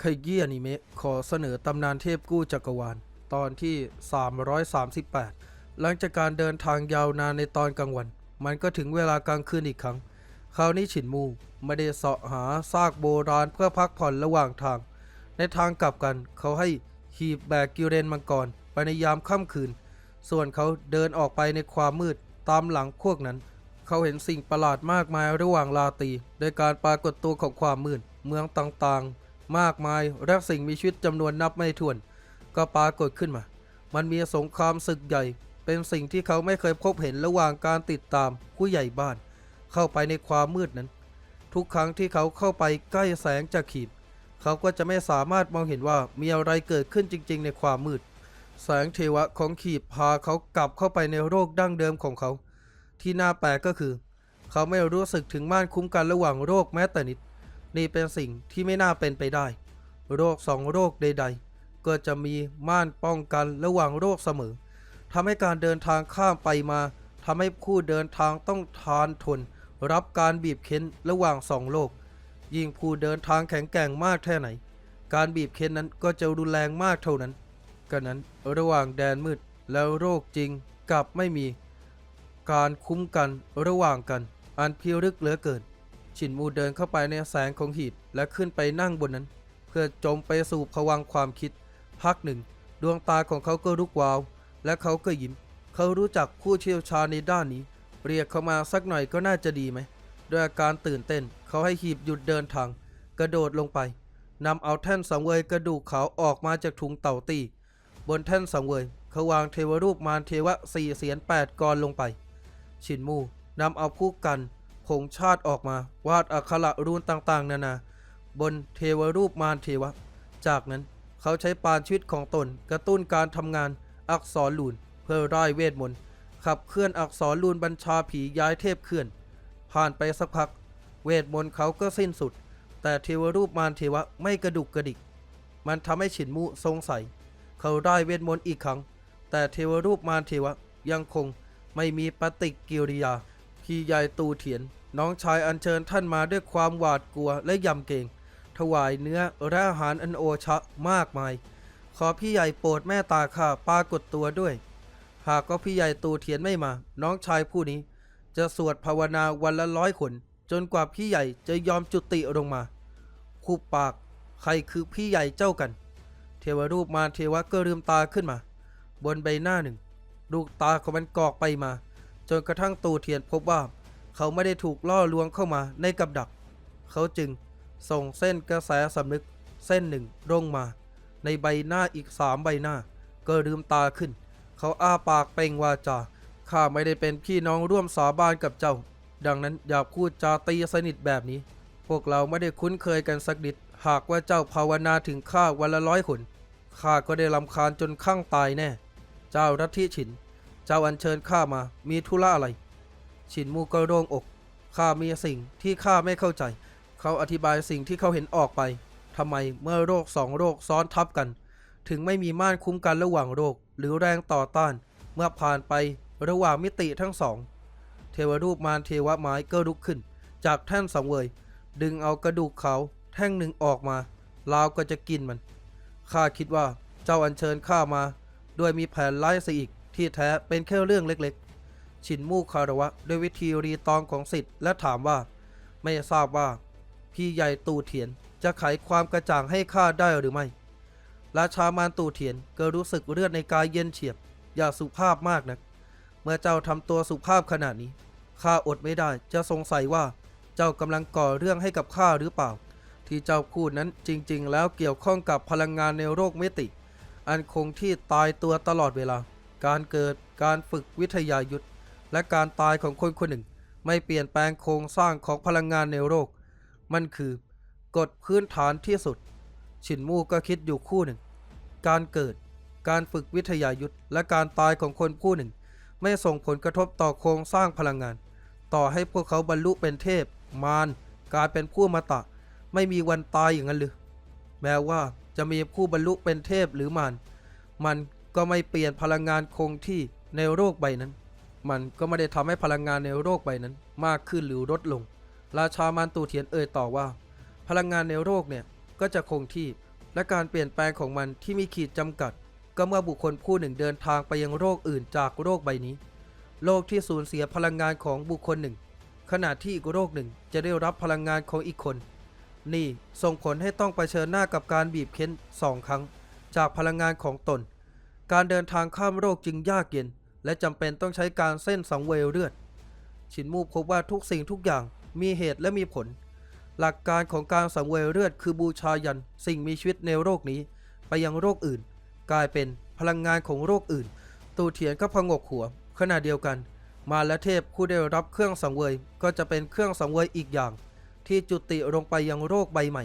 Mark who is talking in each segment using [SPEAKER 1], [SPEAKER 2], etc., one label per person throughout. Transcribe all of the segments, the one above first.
[SPEAKER 1] ไคกี้อนิเมะขอเสนอตำนานเทพกู้จักรวาล ตอนที่ 338 หลังจากการเดินทางยาวนานในตอนกลางวัน มันก็ถึงเวลากลางคืนอีกครั้ง คราวนี้ฉินมูไม่ได้เสาะหาซากโบราณเพื่อพักผ่อนระหว่างทาง ในทางกลับกันเขาให้หีบแบกกิเรนมังกรไปในยามค่ำคืน ส่วนเขาเดินออกไปในความมืดตามหลังพวกนั้น เขาเห็นสิ่งประหลาดมากมายระหว่างราตีโดยการปรากฏตัวของความมืดเมืองต่างๆ มากมายและสิ่งมีชีวิตจำนวนนับไม่ถ้วน ก็ปรากฏขึ้นมา มันมีสงครามศึกใหญ่ เป็นสิ่งที่เขาไม่เคยพบเห็นระหว่างการติดตามผู้ใหญ่บ้าน เข้าไปในความมืดนั้น ทุกครั้งที่เขาเข้าไปใกล้แสงจากขีด เขาก็จะไม่สามารถมองเห็นว่ามีอะไรเกิดขึ้นจริง ๆ ในความมืด แสงเทวะของขีดพาเขากลับเข้าไปในโรคดั้งเดิมของเขา ที่น่าแปลกก็คือ เขาไม่รู้สึกถึงม่านคุ้มกันระหว่างโรคแม้แต่นิด นี่เป็นสิ่งที่ไม่น่าเป็นไปได้ โรคสองโรคใด ๆ ก็จะมีม่านป้องกันระหว่างโรคเสมอทำให้การเดินทางข้ามไปมาทำให้ผู้เดินทางต้องทานทน รับการบีบเค้นระหว่างสองโลก ยิ่งผู้เดินทางแข็งแกร่งมากแค่ไหน การบีบเค้นนั้นก็จะรุนแรงมากเท่านั้นกันนั้นระหว่างแดนมืดแล้วโรคจริงกลับไม่มี การคุ้มกันระหว่างกัน อันพิรึกเหลือเกิน ฉินมูเดินเข้าไปในแสงของหีบและขึ้นไปนั่งบนนั้น เพื่อจมไปสู่ภวังค์ความคิด พักหนึ่ง ดวงตาของเขาก็ลุกวาว และเขาก็ยิ้ม เขารู้จักผู้เชี่ยวชาญในด้านนี้ เรียกเขามาสักหน่อยก็น่าจะดีไหมด้วยอาการตื่นเต้น เขาให้หีบหยุดเดินทาง กระโดดลงไปนำเอาแท่นสังเวยกระดูกขาวออกมาจากถุงเต่าตีบนแท่นสังเวยเขาวางเทวรูปมารเทวะสี่เสียนแปดกรลงไป ชินมูนำเอาผู้กัน ผงชาติออกมา วาดอักขระรูนต่างๆ นานา บนเทวรูปมารเทวะ จากนั้นเขาใช้ปานชีวิตของตน กระตุ้นการทำงานอักษรลูนเพื่อร่ายเวทมนต์ขับเคลื่อนอักษรลูนบัญชาผีย้ายเทพเคลื่อน ผ่านไปสักพัก เวทมนต์เขาก็สิ้นสุด แต่เทวรูปมารเทวะไม่กระดุกกระดิก มันทำให้ฉินมูสงสัย เขาได้เวทมนต์อีกครั้ง แต่เทวรูปมารเทวะยังคงไม่มีปฏิกิริยา พี่ใหญ่ตูเถียน น้องชายอัญเชิญท่านมาด้วยความหวาดกลัวและยำเกรงถวายเนื้อและอาหารอันโอชะมากมาย ขอพี่ใหญ่โปรดแม่ตาข้าปรากฏตัวด้วย หากว่าพี่ใหญ่ตูเถียนไม่มา น้องชายผู้นี้ จะสวดภาวนาวันละร้อยขน จนกว่าพี่ใหญ่จะยอมจุติลงมาคูปาก ใครคือพี่ใหญ่เจ้ากัน เทวรูปมาเทวะก็ลืมตาขึ้นมา บนใบหน้าหนึ่ง ลูกตาของมันกอกไปมา จนกระทั่งตูเทียนพบว่า เขาไม่ได้ถูกล่อลวงเข้ามาในกับดัก เขาจึงส่งเส้นกระแสสำนึกเส้นหนึ่งลงมา ในใบหน้าอีกสามใบหน้า ก็ลืมตาขึ้น เขาอ้าปากเปล่งวาจาข้าไม่ได้เป็นพี่น้องร่วมสาบานกับเจ้า ดังนั้นอย่าพูดจาตีสนิทแบบนี้ พวกเราไม่ได้คุ้นเคยกันสักนิดหากว่าเจ้าภาวนาถึงข้าวันละร้อยขนข้าก็ได้ลำคาญจนข้างตายแน่ เจ้ารัทธิฉิน เจ้าอัญเชิญข้ามามีธุระอะไร ฉินมูก็โล่งอก ข้ามีสิ่งที่ข้าไม่เข้าใจ เขาอธิบายสิ่งที่เขาเห็นออกไป ทำไมเมื่อโรคสองโรคซ้อนทับกัน ถึงไม่มีม่านคุ้มกันระหว่างโรค หรือแรงต่อต้าน เมื่อผ่านไประหว่างมิติทั้งสอง เทวรูปมารเทวะไม้ก็ลุกขึ้น จากแท่นสังเวย ดึงเอากระดูกเขาแท่งหนึ่งออกมาลาวก็จะกินมัน ข้าคิดว่าเจ้าอัญเชิญข้ามา ด้วยมีแผนไล่ซะอีกที่แท้เป็นแค่เรื่องเล็กๆ ฉินมู่คาระวะ ด้วยวิธีรีตองของสิทธิ์และถามว่า ไม่ทราบว่า พี่ใหญ่ตู่เถียนจะไขความกระจ่างให้ข้าได้หรือไม่ ราชามารตู่เถียนก็รู้สึกเลือดในกายเย็นเฉียบ อย่าสุภาพมากนะัก เมื่อเจ้าทำตัวสุภาพขนาดนี้ข้าอดไม่ได้จะสงสัยว่า เจ้ากำลังก่อเรื่องให้กับข้าหรือเปล่า ที่เจ้าพูดนั้นจริง ๆ แล้วเกี่ยวข้องกับพลังงานในโรคเมติ อันคงที่ตายตัวตลอดเวลา การเกิดการฝึกวิทยายุทธ และการตายของคนคนหนึ่ง ไม่เปลี่ยนแปลงโครงสร้างของพลังงานในโรคมันคือกฎพื้นฐานที่สุดฉินมู่ก็คิดอยู่คู่หนึ่ง การเกิด การฝึกวิทยายุทธและการตายของคนผู้หนึ่ง ไม่ส่งผลกระทบต่อโครงสร้างพลังงาน ต่อให้พวกเขาบรรลุเป็นเทพ มารกลายเป็นผู้มาตะ ไม่มีวันตายอย่างนั้นหรือแม้ว่าจะมีผู้บรรลุเป็นเทพหรือมารมันก็ไม่เปลี่ยนพลังงานคงที่ในโรคใบนั้น มันก็ไม่ได้ทำให้พลังงานในโรคใบนั้น มากขึ้นหรือลดลง ราชามารตูเทียนเอ่ยต่อว่า พลังงานในโรคเนี่ยก็จะคงที่และการเปลี่ยนแปลงของมันที่มีขีดจำกัด ก็เมื่อบุคคลผู้หนึ่งเดินทางไปยังโรคอื่นจากโรคใบนี้โลกที่สูญเสียพลังงานของบุคคลหนึ่ง ขณะที่อีกโรคหนึ่งจะได้รับพลังงานของอีกคน นี่ส่งผลให้ต้องไปเชิญหน้ากับการบีบเค้นสองครั้ง จากพลังงานของตน การเดินทางข้ามโรคจึงยากเย็น และจำเป็นต้องใช้การเส้นสังเวยเลือด ชินมูพบว่าทุกสิ่งทุกอย่างมีเหตุและมีผล หลักการของการสังเวยเลือดคือบูชายันสิ่งมีชีวิตในโรคนี้ไปยังโรคอื่น กลายเป็นพลังงานของโรคอื่น ตูเถียนก็พงกหัว ขณะเดียวกัน มาและเทพผู้ได้รับเครื่องสังเวยก็จะเป็นเครื่องสังเวยอีกอย่าง ที่จุติลงไปยังโรคใบใหม่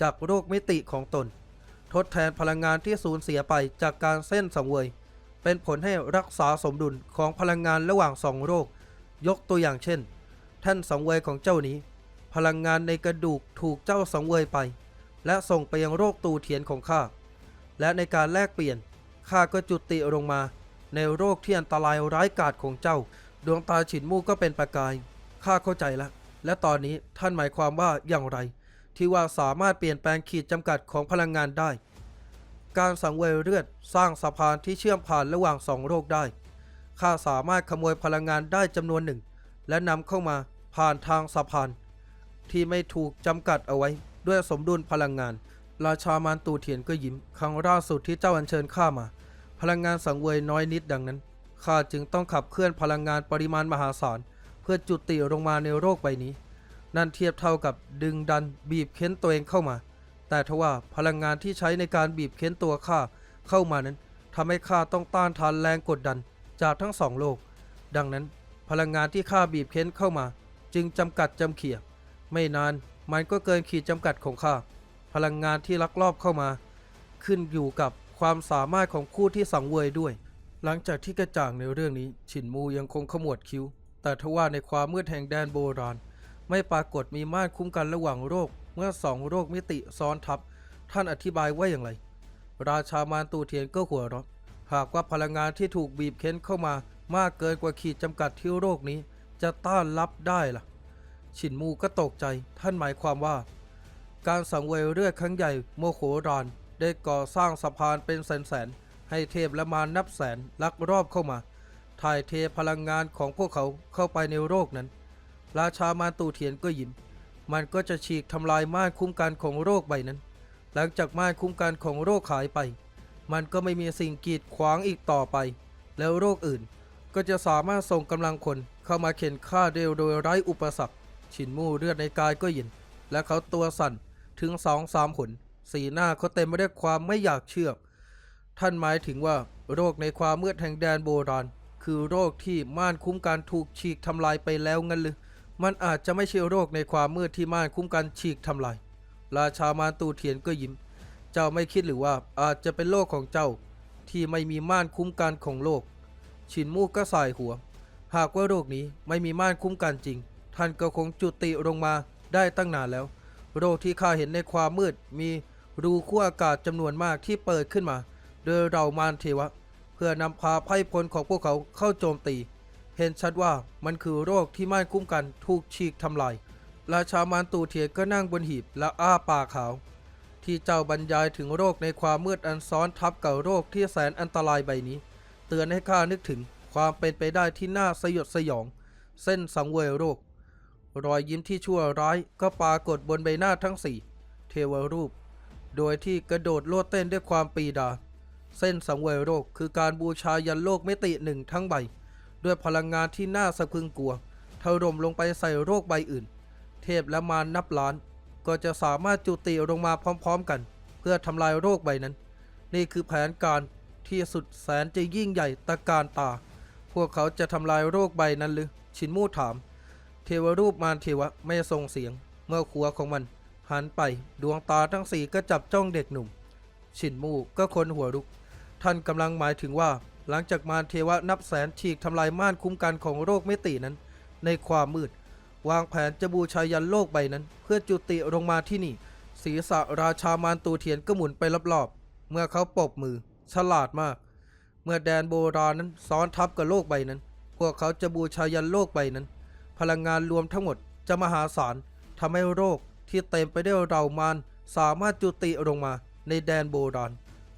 [SPEAKER 1] จากโรคมิติของตน ทดแทนพลังงานที่สูญเสียไปจากการเส้นสังเวย เป็นผลให้รักษาสมดุลของพลังงานระหว่างสองโรค ยกตัวอย่างเช่น ท่านสังเวยของเจ้านี้ พลังงานในกระดูกถูกเจ้าสังเวยไป และส่งไปยังโรคตูเทียนของข้า และในการแลกเปลี่ยนข้าก็จุติลงมา ในโรคที่อันตรายร้ายกาจของเจ้า ดวงตาฉินมู่ก็เป็นประกายข้าเข้าใจแล้วและตอนนี้ท่านหมายความว่าอย่างไร ที่ว่าสามารถเปลี่ยนแปลงขีดจำกัดของพลังงานได้ การสังเวยเลือดสร้างสะพานที่เชื่อมผ่านระหว่างสองโรคได้ ข้าสามารถขโมยพลังงานได้จำนวนหนึ่ง และนำเข้ามาผ่านทางสะพาน ที่ไม่ถูกจำกัดเอาไว้ด้วยสมดุลพลังงาน ราชามานตูเถียนก็ยิ้ม ครั้งล่าสุดที่เจ้าอัญเชิญข้ามา พลังงานสังเวยน้อยนิดดังนั้นข้าจึงต้องขับเคลื่อนพลังงานปริมาณมหาศาล เพื่อจุติลงมาในโรคใบนี้ นั่นเทียบเท่ากับดึงดันบีบเค้นตัวเองเข้ามา แต่ทว่าพลังงานที่ใช้ในการบีบเค้นตัวข้าเข้ามานั้นทำให้ข้าต้องต้านทานแรงกดดันจากทั้งสองโลก ดังนั้นพลังงานที่ข้าบีบเค้นเข้ามา จึงจำกัดจำเขี่ยไม่นานมันก็เกินขีดจำกัดของข้าพลังงานที่ลักลอบเข้ามา ขึ้นอยู่กับความสามารถของผู้ที่สังเวยด้วย หลังจากที่กระจ่างในเรื่องนี้ ฉินมูยังคงขมวดคิ้ว แต่ทว่าในความมืดแห่งแดนโบราณ ไม่ปรากฏมีม่านคุ้มกันระหว่างโรคเมื่อสองโรคมิติซ้อนทับ ท่านอธิบายว่าอย่างไร ราชามารตูเทียนก็หัวเราะหากว่าพลังงานที่ถูกบีบเค้นเข้ามามากเกินกว่าขีดจำกัดที่โรคนี้ จะต้านรับได้ล่ะ ฉินมูก็ตกใจท่านหมายความว่า การสังเวยเลือดครั้งใหญ่โมโหรานได้ก่อสร้างสะพานเป็นแสนๆให้เทพและมารนับแสนลักรอบเข้ามาถ่ายเทพลังงานของพวกเขาเข้าไปในโรคนั้น ราชามารตูเทียนก็ยิ้ม มันก็จะฉีกทำลายม่านคุ้มกันของโรคใบนั้น หลังจากม่านคุ้มกันของโรคหายไป มันก็ไม่มีสิ่งกีดขวางอีกต่อไป แล้วโรคอื่นก็จะสามารถส่งกำลังคนเข้ามาเข็นฆ่าเร็วโดยไร้อุปสรรคฉินมู่เลือดในกายก็เย็น และเขาตัวสั่นถึงสองสามขน สีหน้าเขาเต็มไปด้วยความไม่อยากเชื่อ ท่านหมายถึงว่าโรคในความมืดแห่งแดนโบราณ คือโรคที่ม่านคุ้มกันถูกฉีกทำลายไปแล้วงั้นหรือ มันอาจจะไม่ใช่โรคในความมืดที่ม่านคุ้มกันฉีกทำลาย ราชามารตูเทียนก็ยิ้ม เจ้าไม่คิดหรือว่าอาจจะเป็นโรคของเจ้า ที่ไม่มีม่านคุ้มกันของโลกฉินมู่ก็สายหัว หากว่าโรคนี้ไม่มีม่านคุ้มกันจริง ท่านก็คงจุติลงมาได้ตั้งนานแล้ว โรคที่ข้าเห็นในความมืดมีรูขั้วอากาศจำนวนมากที่เปิดขึ้นมา โดยเรามารเทวะ เพื่อนำพาไพ่พลของพวกเขาเข้าโจมตี เห็นชัดว่ามันคือโรคที่ม่านคุ้มกันถูกฉีกทำลาย ราชามารตูเทียก็นั่งบนหีบและอ้าปากขาว ที่เจ้าบรรยายถึงโรคในความมืดอันซ้อนทับกับโรคที่แสนอันตรายใบนี้ เตือนให้ข้านึกถึงความเป็นไปได้ที่น่าสยดสยอง เส้นสังเวยโรค รอยยิ้มที่ชั่วร้ายก็ปรากฏบนใบหน้าทั้งสี่เทวรูป โดยที่กระโดดโลดเต้นด้วยความปีดา เส้นสังเวยโรคคือการบูชายันโลกมิติหนึ่งทั้งใบ ด้วยพลังงานที่น่าสะพรึงกลัวถล่มลงไปใส่โรคใบอื่น เทพและมารนับล้าน ก็จะสามารถจุติลงมาพร้อมๆกัน เพื่อทำลายโรคใบนั้น นี่คือแผนการที่สุดแสนจะยิ่งใหญ่ตะการตา พวกเขาจะทำลายโรคใบนั้นหรือ ชินมูถาม เทวรูปมารเทวะไม่ส่งเสียง เมื่อขัวของมัน หันไปดวงตาทั้งสี่ก็จับจ้องเด็กหนุ่ม ชินมูก็คนหัวลุก ท่านกำลังหมายถึงว่า หลังจากมารเทวะนับแสนฉีกทำลายม่านคุ้มกันของโรคเมตินั้น ในความมืด วางแผนจะบูชายันโลกใบนั้น เพื่อจุติลงมาที่นี่ ศีรษะราชามารตูเทียนก็หมุนไปรอบๆ เมื่อเขาปบมือ ฉลาดมาก เมื่อแดนโบราณนั้นซ้อนทับกับโลกใบนั้น พวกเขาจะบูชายันโลกใบนั้น พลังงานรวมทั้งหมดจะมหาศาลทำให้โรคที่เต็มไปด้วยเรามารสามารถจุติลงมาในแดนโบราณ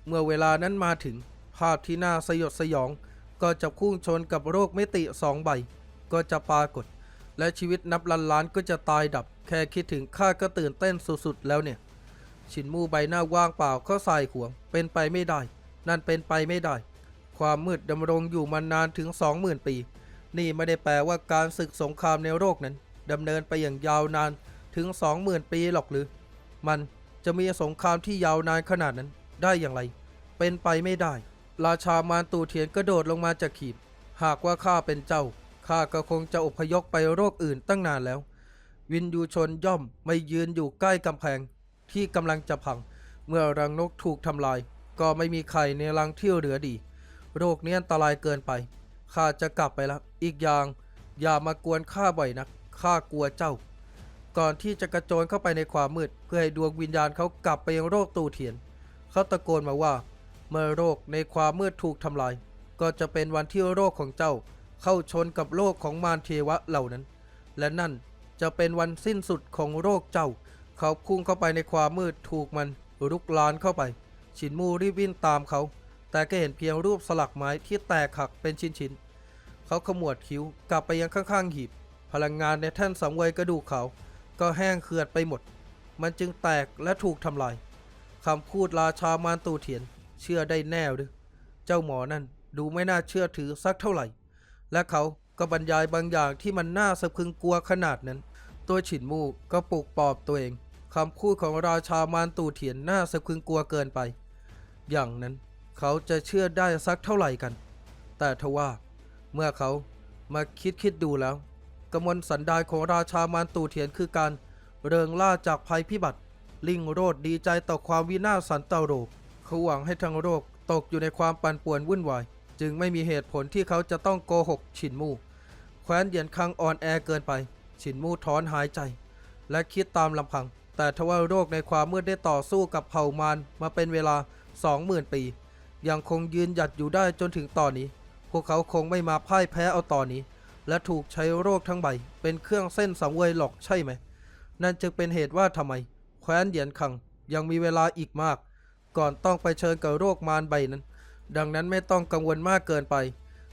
[SPEAKER 1] เมื่อเวลานั้นมาถึง ภาพที่น่าสยดสยอง ก็จะพุ่งชนกับโรคมิติสองใบ ก็จะปรากฏ และชีวิตนับล้านล้านก็จะตายดับ แค่คิดถึงข้าก็ตื่นเต้นสุดๆแล้วเนี่ย ชินมูใบหน้าว่างเปล่าก็สายขวง เป็นไปไม่ได้ นั่นเป็นไปไม่ได้ ความมืดดำรงอยู่มานานถึงสองหมื่นปี นี่ไม่ได้แปลว่าการศึกสงครามในโลกนั้นดำเนินไปอย่างยาวนานถึงสองหมื่นปีหรอกหรือ มันจะมีสงครามที่ยาวนานขนาดนั้นได้อย่างไร เป็นไปไม่ได้ ราชามารตูเทียนกระโดดลงมาจากขีบ หากว่าข้าเป็นเจ้า ข้าก็คงจะอพยพไปโรคอื่นตั้งนานแล้ว วินยูชนย่อมไม่ยืนอยู่ใกล้กำแพง ที่กำลังจะพัง เมื่อรังนกถูกทำลาย ก็ไม่มีไข่ในรังที่เหลือดี โรคนี้อันตรายเกินไป ข้าจะกลับไปแล้วอีกอย่าง อย่ามากวนข้าบ่อยนัก ข้ากลัวเจ้า ก่อนที่จะกระโจนเข้าไปในความมืด เพื่อให้ดวงวิญญาณเขากลับไปยังโรคตูเทียน เขาตะโกนมาว่า เมื่อโรคในความมืดถูกทำลาย ก็จะเป็นวันที่โรคของเจ้าเข้าชนกับโลกของมารเทวะเหล่านั้น และนั่นจะเป็นวันสิ้นสุดของโรคเจ้า เขาพุ่งเข้าไปในความมืดถูกมันรุกลานเข้าไปฉินมูรีบวิ่งตามเขา แต่ก็เห็นเพียงรูปสลักไม้ที่แตกหักเป็นชิ้นๆเขาขมวดคิ้วกลับไปยังข้างๆหีบ พลังงานในแท่นสังเวยกระดูกเขา ก็แห้งเขือดไปหมด มันจึงแตกและถูกทำลายคำพูดราชามารตูเถียน เชื่อได้แน่หรือ เจ้าหมอนั่นดูไม่น่าเชื่อถือสักเท่าไหร่ และเขาก็บรรยายบางอย่างที่มันน่าสะพรึงกลัวขนาดนั้น ตัวฉินมูก็ปลุกปลอบตัวเองคำพูดของราชามารตูเถียนน่าสะพรึงกลัวเกินไป อย่างนั้นเขาจะเชื่อได้สักเท่าไหร่กัน แต่ทว่า เมื่อเขามาคิดคิดดูแล้วกมลสันดานของราชามารตูเถียนคือการเริงล่าจากภัยพิบัติ ลิงโรดดีใจต่อความวินาศสันตโรค เขาหวังให้ทั้งโรคตกอยู่ในความปั่นป่วนวุ่นวาย จึงไม่มีเหตุผลที่เขาจะต้องโกหกฉินมู่แคว้นเหยียนคังอ่อนแอเกินไปฉินมู่ถอนหายใจ และคิดตามลำพัง แต่ทว่าโรคในความมืดได้ต่อสู้กับเผ่ามารมาเป็นเวลา 20,000 ปี ยังคงยืนหยัดอยู่ได้จนถึงตอนนี้ พวกเขาคงไม่มาพ่ายแพ้เอาตอนนี้ และถูกใช้โรคทั้งใบ เป็นเครื่องเส้นสังเวยหลอกใช่ไหม นั่นจึงเป็นเหตุว่าทำไม แคว้นเหยียนคังยังมีเวลาอีกมาก ก่อนต้องไปเชิญกับโรคมารใบนั้น ดังนั้นไม่ต้องกังวลมากเกินไป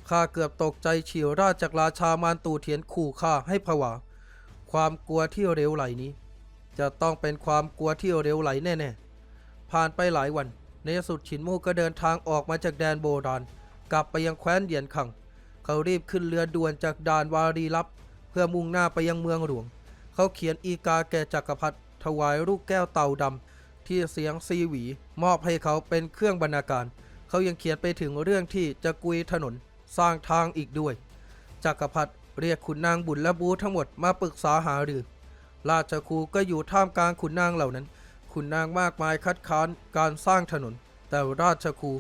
[SPEAKER 1] ข้าเกือบตกใจเฉียวราจากราชามารตูเทียนขู่ข้าให้ผวา ความกลัวที่เร็วไหลนี้ จะต้องเป็นความกลัวที่เร็วไหลแน่ๆ ผ่านไปหลายวัน ในสุดฉินมู่ก็เดินทางออกมาจากแดนโบราณ กลับไปยังแคว้นเหยียนคัง เขารีบขึ้นเรือด่วนจากด่านวารีลับ เพื่อมุ่งหน้าไปยังเมืองหลวง เขาเขียนอีกาแก่จักรพรรดิถวายลูกแก้วเต่าดำ ที่เสียงซีหวี มอบให้เขาเป็นเครื่องบรรณาการ เขายังเขียนไปถึงเรื่องที่จะกุยถนนสร้างทางอีกด้วยจักรพรรดิเรียกขุนนางบุญและบูทั้งหมดมาปรึกษาหารือ ราชครูก็อยู่ท่ามกลางขุนนางเหล่านั้น ขุนนางมากมายคัดค้านการสร้างถนน แต่ราชครู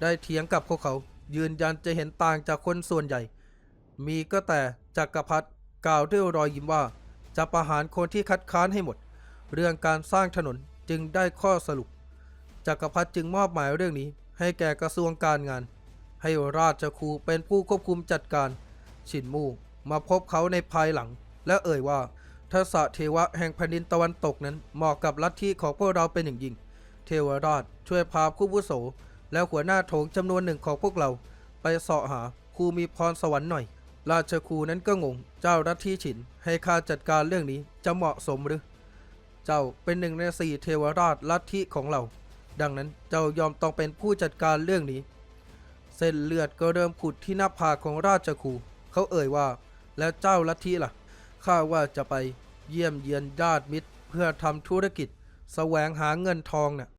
[SPEAKER 1] ได้เถียงกับพวกเขา ยืนยันจะเห็นต่างจากคนส่วนใหญ่ มีก็แต่จักรพรรดิกล่าวด้วยรอยยิ้มว่า จะประหารคนที่คัดค้านให้หมด เรื่องการสร้างถนน จึงได้ข้อสรุปจักรพรรดิจึงมอบหมายเรื่องนี้ ให้แก่กระทรวงการงาน ให้ราชครูเป็นผู้ควบคุมจัดการฉินมู่มาพบเขาในภายหลัง และเอ่ยว่าทัศเทวะแห่งแผ่นดินตะวันตกนั้นเหมาะกับลัทธิของพวกเราเป็นอย่างยิ่ง เทวราชช่วยพาผู้วุโส และหัวหน้าโถงจำนวนหนึ่งของพวกเรา ไปเสาะหาครูมีพรสวรรค์หน่อย ราชครูนั้นก็งง เจ้าลัทธิฉินให้ข้าจัดการเรื่องนี้จะเหมาะสมหรือ เจ้าเป็นหนึ่งในสี่เทวราชลัทธิของเรา ดังนั้นเจ้ายอมต้องเป็นผู้จัดการเรื่องนี้ เส้นเลือดก็เริ่มผุดที่หน้าผากของราชครูเขาเอ่ยว่า แล้วเจ้าลัทธิล่ะ ข้าว่าจะไปเยี่ยมเยียนญาติมิตร เพื่อทำธุรกิจ แสวงหาเงินทองน่ะ